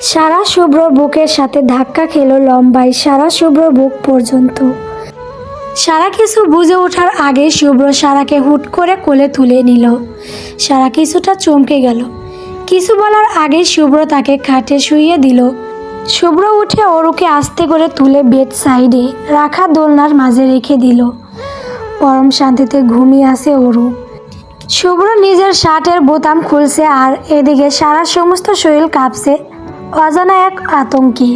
সারা শুভ্র বুকের সাথে ধাক্কা খেলো লম্বাই সারা শুভ্র বুক পর্যন্ত। সারা কিছু বুঝে ওঠার আগে শুভ্র সারাকে হুট করে কোলে তুলে নিল। সারা কিছুটা চমকে গেল। কিছু বলার আগে শুভ্র তাকে খাটে শুইয়ে দিল। শুভ্র উঠে অরুকে আস্তে করে তুলে বেড সাইডে রাখা দোলনার মাঝে রেখে দিল। পরম শান্তিতে ঘুমিয়ে আসে অরু। শুভ্র নিজের শার্টের বোতাম খুলছে আর এদিকে সারা সমস্ত শরীর কাঁপছে। অজানা এক আতঙ্কে।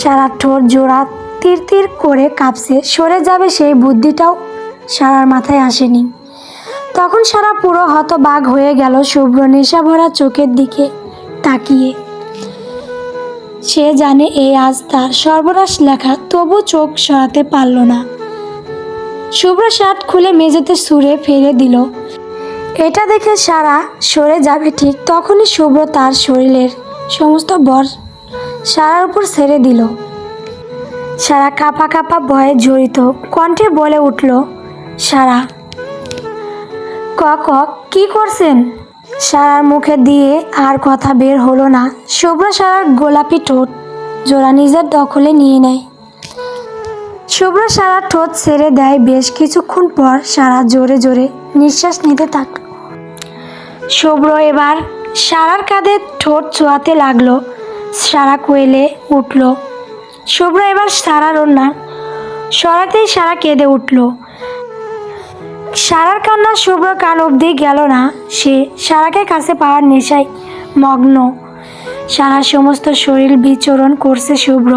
সারা ঠোঁট জোড়া তীর তীর করে কাঁপছে। সরে যাবে সেই বুদ্ধিটাও সারার মাথায় আসেনি। তখন সারা পুরো হতবাগ হয়ে গেল শুভ্র নেশা ভরা চোখের দিকে তাকিয়ে। সে জানে এই আজ তার সর্বনাশ লেখা, তবু চোখ সরাতে পারল না। শুভ্র শার্ট খুলে মেঝেতে সুরে ফেলে দিল, এটা দেখে সারা সরে যাবে ঠিক তখনই শুভ্র তার শরীরের সমস্ত বর সারার উপর ছেড়ে দিল। সারা কাপা কাপা ভয়ে জড়িত কণ্ঠে বলে উঠল, সারা, ক ক, কি করছেন? সারার মুখে দিয়ে আর কথা বের হলো না। শুভ্র সারার গোলাপি ঠোঁট জোড়া নিজের দখলে নিয়ে নেয়। শুভ্র সারা ঠোঁট ছেড়ে দেয় বেশ কিছুক্ষণ পর সারা জোরে জোরে নিঃশ্বাস নিতে থাকল। শুভ্র এবার সারার কাঁধে ঠোঁট চোয়াতে লাগল। সারা কোয়েলে উঠল। শুভ্র এবার সারার ওনার সরাতেই সারা কেঁদে উঠল। সারার কান্না শুভ্র কান অবধি গেল না। সে সারাকে কাছে পাওয়ার নেশায় মগ্ন। সারা সমস্ত শরীর বিচরণ করছে শুভ্র।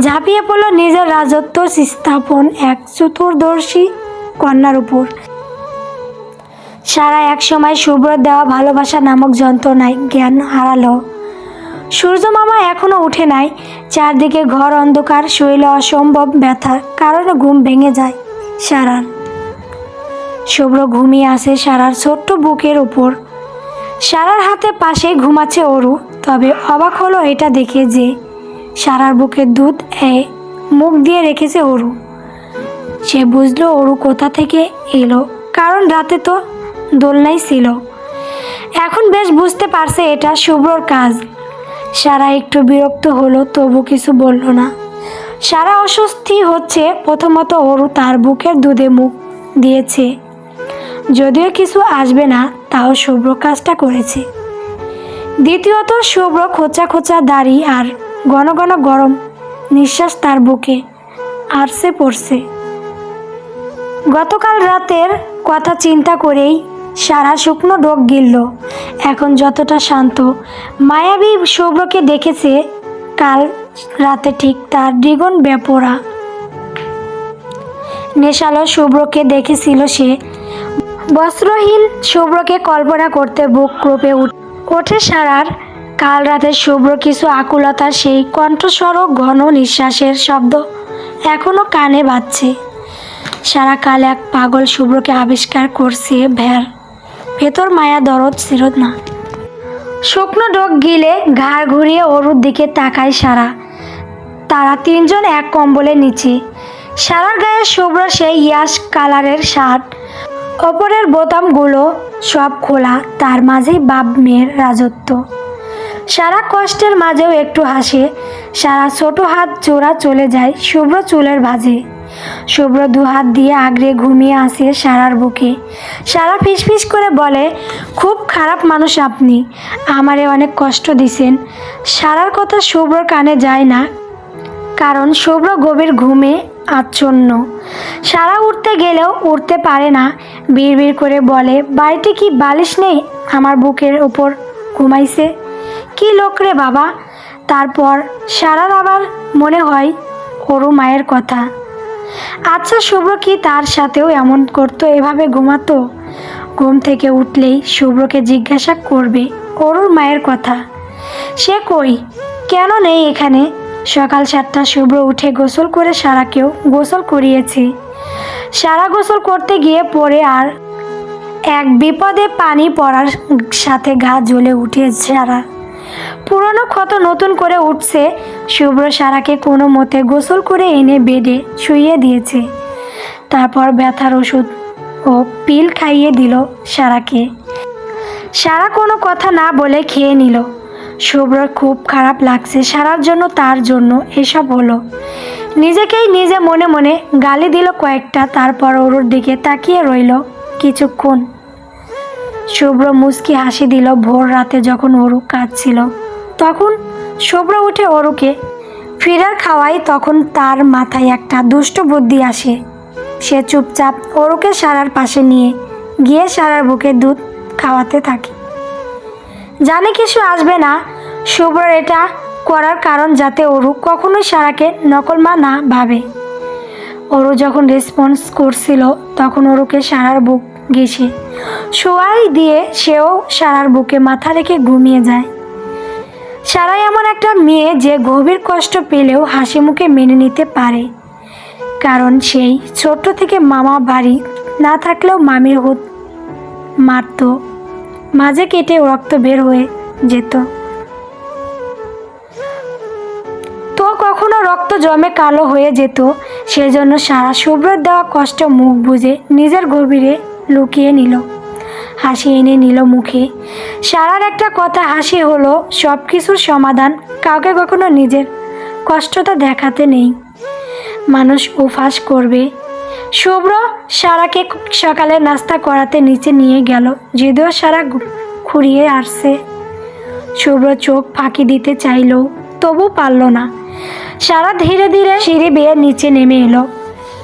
ঝাঁপিয়ে পড়ল নিজের রাজত্ব স্থাপন এক চতুর্দর্শী কন্যার উপর। সারা এক সময় শুভ্র দেওয়া ভালোবাসা নামক যন্ত্রণায় জ্ঞান হারালো। সূর্য মামা এখনও উঠে নাই। চারদিকে ঘর অন্ধকার শরীরে অসম্ভব ব্যথা কারণে ঘুম ভেঙে যায় সারার। শুভ্র ঘুমিয়ে আসে সারার ছোট্ট বুকের উপর। সারার হাতে পাশে ঘুমাচ্ছে অরু। তবে অবাক হলো এটা দেখে যে সারার বুকের দুধ এ মুখ দিয়ে রেখেছে অরু। সে বুঝলো অরু কোথা থেকে এলো। কারণ রাতে তো দোলনাই ছিল। এখন বেশ বুঝতে পারছে এটা শুভ্রর কাজ। সারা একটু বিরক্ত হলো, তবু কিছু বলল না। সারা অস্বস্তি হচ্ছে, প্রথমত অরু তার বুকের দুধে মুখ দিয়েছে। যদিও কিছু আসবে না, তাও শুভ্র কাজটা করেছে। দ্বিতীয়ত, শুভ্র খোঁচা খোঁচা দাড়ি আর ঘন ঘন গরম নিঃশ্বাস তার বুকে আরসে পড়ছে। গতকাল রাতের কথা চিন্তা করেই সারা শুকনো ডোক গিলল। এখন যতটা শান্ত, মায়াবী শুভ্রকে দেখেছে কাল রাতে ঠিক তার দ্বিগুণ বেপরা। নেশালো শুভ্রকে দেখেছিল সে। বস্ত্রহীন শুভ্রকে কল্পনা করতে বুক ক্রোপে ওঠে সারার। কাল রাতে শুভ্র কিছু আকুলতার সেই কণ্ঠস্বর, ঘন নিঃশ্বাসের শব্দ এখনও কানে বাজছে। সারা কাল এক পাগল শুভ্রকে আবিষ্কার করছে ভ্যার। ভেতর মায়া দরদ ছিল না। শুকনো ডোক গিলে ঘাড় ঘুরিয়ে অরুর দিকে তাকায় সারা। তারা তিনজন এক কম্বলের নিচে। সারার গায়ে শুভ্র সেই ইয়াস কালারের শার্ট। ওপরের বোতামগুলো সব খোলা, তার মাঝেই বাপ মেয়ের রাজত্ব। সারা কষ্টের মাঝেও একটু হাসে, সারা ছোট হাত জোড়া চলে যায় শুভ্র চুলের ভাজে। শুভ্র দু হাত দিয়ে আগড়ে ঘুমিয়ে আসে সারার বুকে। সারা ফিসফিস করে বলে, খুব খারাপ মানুষ আপনি। আমারে অনেক কষ্ট দিছেন। সারার কথা শুভ্রর কানে যায় না। কারণ শুভ্র গভীর ঘুমে আচ্ছন্ন। সারা উঠতে গেলেও উঠতে পারে না। বিড় করে বলে, বাড়িতে কি বালিশ নেই? আমার বুকের ওপর ঘুমাইছে। কি লোক রে বাবা? তারপর সারার আবার মনে হয় ওরু মায়ের কথা। আচ্ছা শুভ্র কি তার সাথেও এমন করতো, এভাবে ঘুমাতো? ঘুম থেকে উঠলেই শুভ্রকে জিজ্ঞাসা করবে, অরুর মায়ের কথা? সে কই? কেন নেই এখানে? সকাল সাতটা শুভ্র উঠে গোসল করে সারাকেও গোসল করিয়েছে। সারা গোসল করতে গিয়ে পরে আর এক বিপদে পানি পড়ার সাথে গা জ্বলে উঠে সারা। পুরনো ক্ষত নতুন করে উঠছে শুভ্র সারাকে কোনো মতে গোসল করে এনে বেডে শুইয়ে দিয়েছে। তারপর ব্যথার ওষুধ ও পিল খাইয়ে দিল সারাকে। সারা কোনো কথা না বলে খেয়ে নিল। শুভ্রর খুব খারাপ লাগছে সারার জন্য, তার জন্য এসব হলো। নিজেকেই নিজে মনে মনে গালি দিল কয়েকটা, তারপর ওরুর দিকে তাকিয়ে রইল কিছুক্ষণ। শুভ্র মুচকি হাসি দিল ভোর রাতে যখন ওরু কাঁদছিল। তখন শুভ্র উঠে অরুকে। ফিরার খাওয়াই তখন তার মাথায় একটা দুষ্ট বুদ্ধি আসে। সে চুপচাপ অরুকে সারার পাশে নিয়ে গিয়ে সারার বুকে দুধ খাওয়াতে থাকে। জানে কিছু আসবে না? শুভ্রর এটা করার কারণ যাতে অরু কখনোই সারাকে নকল মা না ভাবে। অরু যখন রেসপন্স করছিল, তখন অরুকে সারার বুক ঘেসে শোয়াই দিয়ে সেও সারার বুকে মাথা রেখে ঘুমিয়ে যায়। সারাই এমন একটা মেয়ে যে গভীর কষ্ট পেলেও হাসি মুখে মেনে নিতে পারে। কারণ সেই ছোট্ট থেকে মামা বাড়ি না থাকলেও মামির হুত মারত, মাঝে কেটে রক্ত বের হয়ে যেত। তো কখনো রক্ত জমে কালো হয়ে যেত, সেজন্য সারা শুভ্রর দেওয়া কষ্ট মুখ বুঝে নিজের গভীরে লুকিয়ে নিল। হাসি এনে নিল মুখে। সারার একটা কথা হাসি হলো সব কিছুর সমাধান কাউকে কখনো নিজের কষ্টটা দেখাতে নেই। মানুষ উফাস করবে। শুভ্র সারাকে সকালে নাস্তা করাতে নিচে নিয়ে গেল, যদিও সারা খুঁড়িয়ে আসছে। শুভ্র চোখ ফাঁকি দিতে চাইল তবু পারল না। সারা ধীরে ধীরে সিঁড়ি বেয়ে নিচে নেমে এলো।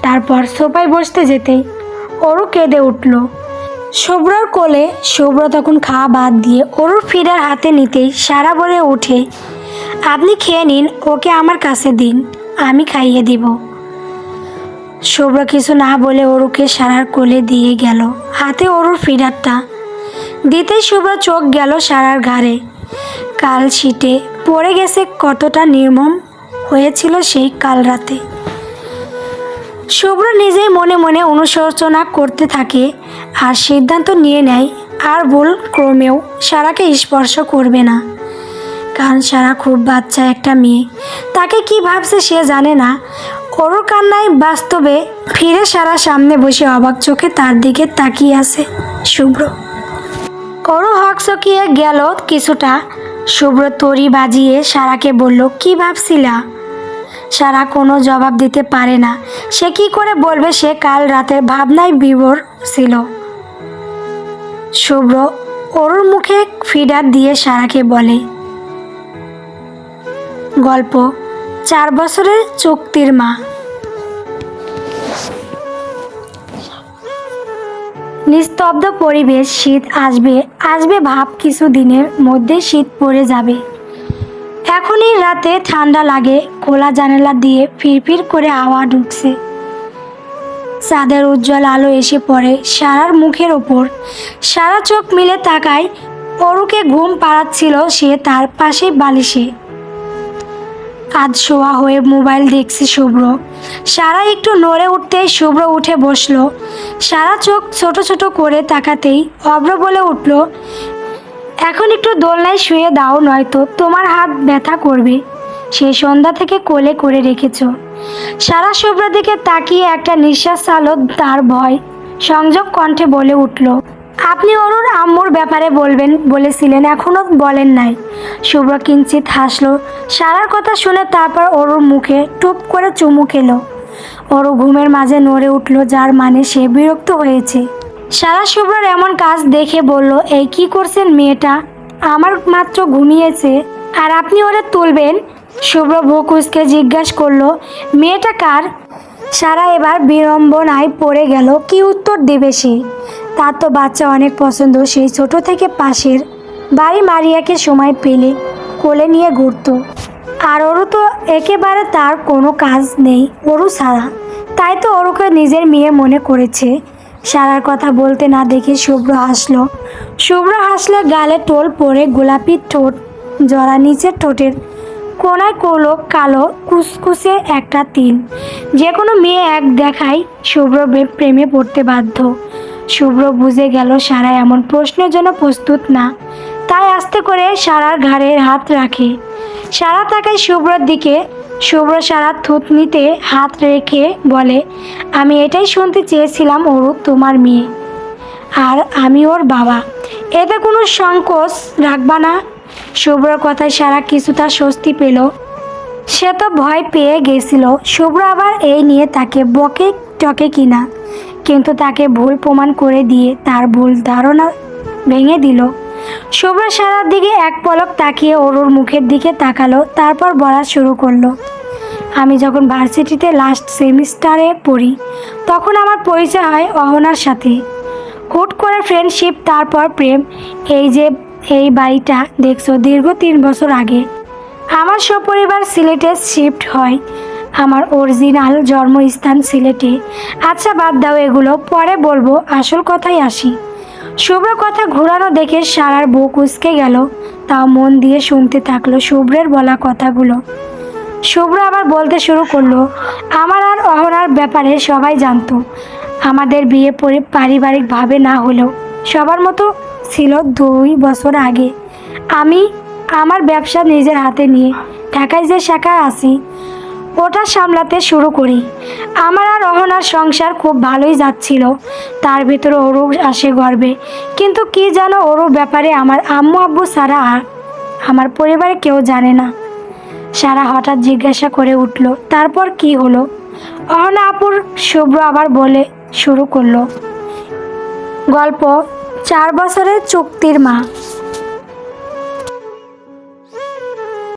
তারপর সোফায় বসতে যেতেই ওরও কেঁদে উঠল। শুভ্রর কোলে শুভ্র তখন খাওয়া বাদ দিয়ে ওরুর ফিরার হাতে নিতেই সারা বলে ওঠে, আপনি খেয়ে নিন, ওকে আমার কাছে দিন, আমি খাইয়ে দিব। শুভ্র কিছু না বলে অরুকে সারার কোলে দিয়ে গেল, হাতে অরুর ফিডারটা দিতেই শুভ্র চোখ গেল সারার ঘাড়ে। কাল শীতে পড়ে গেছে কতটা নির্মম হয়েছিল সেই কাল রাতে। শুভ্র নিজেই মনে মনে অনুশোচনা করতে থাকে আর সিদ্ধান্ত নিয়ে নেয়। আর ভুল ক্রমেও সারাকে স্পর্শ করবে না। কারণ সারা খুব বাচ্চা একটা মেয়ে। তাকে কি ভাবছে সে জানে না। ওর কান্নায় বাস্তবে ফিরে সারা সামনে বসে অবাক চোখে তার দিকে তাকিয়ে আছে শুভ্র। ওরও হক চকিয়ে গেল কিছুটা। শুভ্র তরি বাজিয়ে সারাকে বলল, কি ভাবছিলা? সারা কোনো জবাব দিতে পারে না। সে কি করে বলবে সে কাল রাতের ভাবনায় বিভোর ছিল। শুভ্র ওর মুখে ফিডার দিয়ে সারাকে বলে, গল্প, চার বছরের চুক্তির মা। নিস্তব্ধ পরিবেশ শীত আসবে আসবে ভাব কিছু দিনের মধ্যে শীত পড়ে যাবে। এখনই রাতে ঠান্ডা লাগে, খোলা জানালা দিয়ে ফিরফির করে হাওয়া ঢুকছে। চাঁদের উজ্জ্বল আলো এসে পড়ে সারার মুখের ওপর। সারা চোখ মিলে তাকায়, অরুকে ঘুম পাড়াচ্ছিল সে তার পাশে বালিশে। আজ শোয়া হয়ে মোবাইল দেখছে শুভ্র। সারা একটু নড়ে উঠতেই শুভ্র উঠে বসল। সারা চোখ ছোট ছোট করে তাকাতেই অব্র বলে উঠল, এখন একটু দোলনায় শুয়ে দাও, নয়তো তোমার হাত ব্যথা করবে। সেই সন্ধ্যা থেকে কোলে করে রেখেছ। সারা শুভ্র দিকে তাকিয়ে একটা নিঃশ্বাস চালো তার ভয়, সংযোগ কণ্ঠে বলে উঠল, আপনি অরুর আম্মুর ব্যাপারে বলবেন, বলেছিলেন এখনও বলেন নাই। শুভ্র কিঞ্চিত হাসলো, সারার কথা শুনে তারপর অরুর মুখে টুপ করে চুমু খেলো। অরু ঘুমের মাঝে নড়ে উঠল, যার মানে সে বিরক্ত হয়েছে। সারা শুভ্রর এমন কাজ দেখে বলল, এই কি করছেন মেয়েটা? আমার মাত্র ঘুমিয়েছে, আর আপনি ওরে তুলবেন? শুভ্র ভুকুসকে জিজ্ঞাসা করল, মেয়েটা কার? সারা এবার বিড়ম্বনায় পড়ে গেল। কি উত্তর দেবে সে? তার তো বাচ্চা অনেক পছন্দ। সেই ছোট থেকে পাশের বাড়ি মারিয়াকে সময় পেলে কোলে নিয়ে ঘুরতো। আর ওরও তো একেবারে তার কোনো কাজ নেই, ওরও সারা তাই তো ওরকে নিজের মেয়ে মনে করেছে। সারার কথা বলতে না দেখে শুভ্র হাসলো। শুভ্র হাসলে গালে টোল পরে গোলাপি ঠোঁট জরা নিচের ঠোঁটের কোনায় কোলো কালো কুসকুসে একটা তিল। যে কোনো মেয়ে এক দেখায় শুভ্র প্রেমে পড়তে বাধ্য। শুভ্র বুঝে গেল সারা এমন প্রশ্নের জন্য প্রস্তুত না। তাই আস্তে করে সারার ঘাড়ে হাত রাখে। সারা তাকায় শুভ্রর দিকে। শুভ্র সারা থুতনিতে হাত রেখে বলে, আমি এটাই শুনতে চেয়েছিলাম ওরু তোমার মেয়ে। আর আমি ওর বাবা। এতে কোনো সংকোচ রাখবা না। শুভ্রর কথায় সারা কিছুটা স্বস্তি পেল। সে তো ভয় পেয়ে গেছিল, শুভ্র আবার এই নিয়ে তাকে বকে টকে কিনা। কিন্তু তাকে ভুল প্রমাণ করে দিয়ে তার ভুল ধারণা ভেঙে দিল। শুভ্র সারার দিকে এক পলক তাকিয়ে অরুর মুখের দিকে তাকালো, তারপর বলা শুরু করল, আমি যখন ভার্সিটিতে লাস্ট সেমিস্টারে পড়ি, তখন আমার পরিচয় হয় অহনার সাথে। হুট করে ফ্রেন্ডশিপ তারপর প্রেম, এই যে এই বাড়িটা দেখছ দীর্ঘ তিন বছর আগে। আমার সপরিবার সিলেটে শিফট হয়। আমার অরিজিনাল জন্মস্থান সিলেটে। আচ্ছা বাদ দাও এগুলো, পরে বলব, আসল কথাই আসি। শুভ্র কথা ঘোরানো দেখে সারার বুক উসকে গেল। তাও মন দিয়ে শুনতে থাকল শুভ্রের বলা কথাগুলো। শুভ্র আবার বলতে শুরু করল, আমার আর অহরার ব্যাপারে সবাই জানতো। আমাদের বিয়ে পরে পারিবারিকভাবে না হলেও সবার মতো ছিল দুই বছর আগে। আমি আমার ব্যবসা নিজের হাতে নিয়ে ঢাকায় যে শাখায় আসি ওটা সামলাতে শুরু করি। আমার আর অহনার সংসার খুব ভালোই যাচ্ছিল, তার ভিতরে ওরও আসে গর্বে। কিন্তু কি জানো ওরও ব্যাপারে আমার আম্মু আব্বু সারা আর আমার পরিবারে কেউ জানে না। সারা হঠাৎ জিজ্ঞাসা করে উঠল, তারপর কি হলো? অহনা আপুর শুভ্র আবার বলে শুরু করল, গল্প চার বছরের চুক্তির মা।